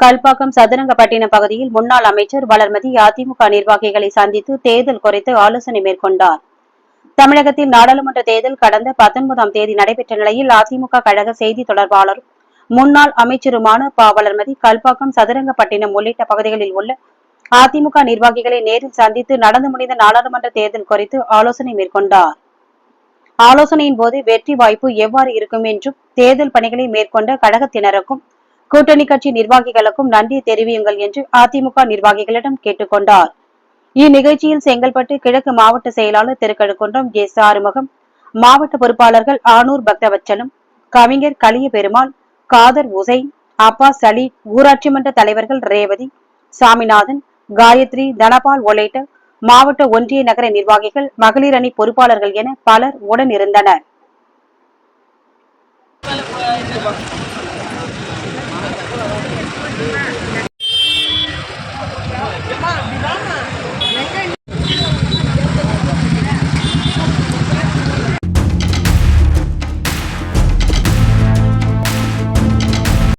கல்பாக்கம் சதுரங்கப்பட்டினம் பகுதியில் முன்னாள் அமைச்சர் வளர்மதி அதிமுக நிர்வாகிகளை சந்தித்து தேர்தல் குறித்து ஆலோசனை மேற்கொண்டார். தமிழகத்தில் நாடாளுமன்ற தேர்தல் கடந்த பத்தொன்பதாம் தேதி நடைபெற்ற நிலையில் அதிமுக கழக செய்தி தொடர்பாளரும் முன்னாள் அமைச்சருமான ப. வளர்மதி கல்பாக்கம் சதுரங்கப்பட்டினம் உள்ளிட்ட பகுதிகளில் உள்ள அதிமுக நிர்வாகிகளை நேரில் சந்தித்து நடந்து முடிந்த நாடாளுமன்ற தேர்தல் குறித்து ஆலோசனை மேற்கொண்டார். ஆலோசனையின் போது வெற்றி வாய்ப்பு எவ்வாறு இருக்கும் என்றும் தேர்தல் பணிகளை மேற்கொண்ட கழகத்தினருக்கும் கூட்டணி கட்சி நிர்வாகிகளுக்கும் நன்றி தெரிவியுங்கள் என்று அதிமுக நிர்வாகிகளிடம் கேட்டுக்கொண்டார். இந்நிகழ்ச்சியில் செங்கல்பட்டு கிழக்கு மாவட்ட செயலாளர் திருக்கழுக்குன்றம் ஜே ஆறுமுகம் மாவட்ட பொறுப்பாளர்கள் ஆனூர் பக்தவச்சனும் கவிஞர் கலிய பெருமாள் காதர் உசைன் அப்பா சலி ஊராட்சி மன்ற தலைவர்கள் ரேவதி சாமிநாதன் காயத்ரி தனபால் உள்ளிட்ட மாவட்ட ஒன்றிய நகர நிர்வாகிகள் மகளிர் அணி பொறுப்பாளர்கள் என பலர் உடனிருந்தனர்.